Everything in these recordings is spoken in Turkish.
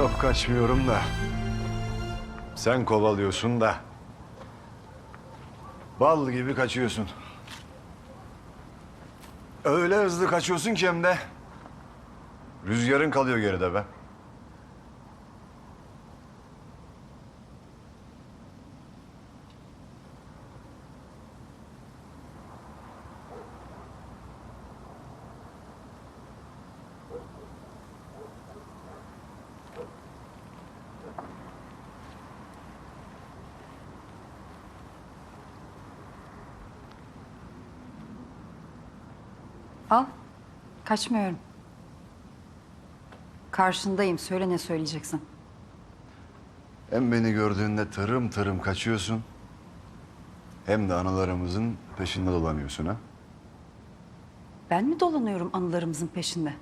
Yok kaçmıyorum da. Sen kovalıyorsun da. Bal gibi kaçıyorsun. Öyle hızlı kaçıyorsun ki hem de. Rüzgarın kalıyor geride be. Al. Kaçmıyorum. Karşındayım. Söyle ne söyleyeceksin. Hem beni gördüğünde tırım tırım kaçıyorsun. Hem de anılarımızın peşinde dolanıyorsun ha. Ben mi dolanıyorum anılarımızın peşinde?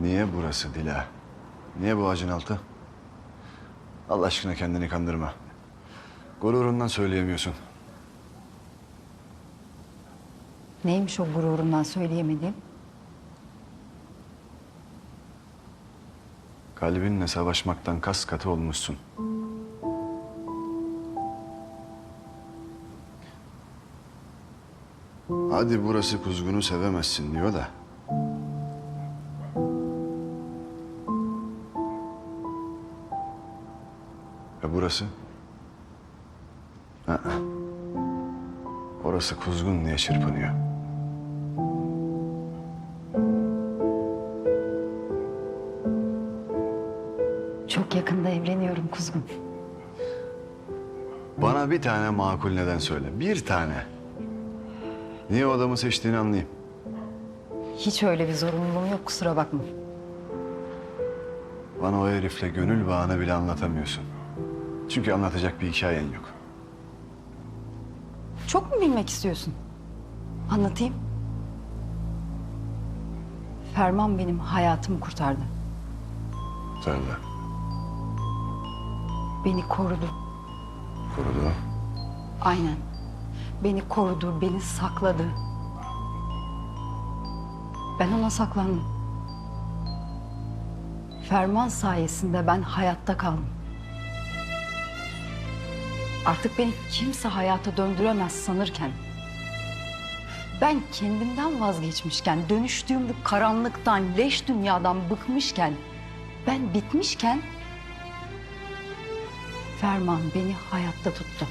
Niye burası Dila? Niye bu ağacın altı? Allah aşkına kendini kandırma. Gururundan söyleyemiyorsun. Neymiş o gururumdan söyleyemediğim? Kalbinle savaşmaktan kas katı olmuşsun. Hadi burası kuzgunu sevemezsin diyor da. Ya burası? Aa. Orası kuzgun diye çırpınıyor. Çok yakında evleniyorum kuzgun. Bana bir tane makul neden söyle. Bir tane. Niye o adamı seçtiğini anlayayım. Hiç öyle bir zorunluluğum yok kusura bakma. Bana o herifle gönül bağını bile anlatamıyorsun. Çünkü anlatacak bir hikayen yok. Çok mu bilmek istiyorsun? Anlatayım. Ferman benim hayatımı kurtardı. Söyle. Beni korudu. Kurudu. Aynen. Beni korudu, beni sakladı. Ben ona saklandım. Ferman sayesinde ben hayatta kaldım. Artık beni kimse hayata döndüremez sanırken... ...ben kendimden vazgeçmişken, dönüştüğüm bu karanlıktan, leş dünyadan bıkmışken... ...ben bitmişken... ...Ferman beni hayatta tuttu.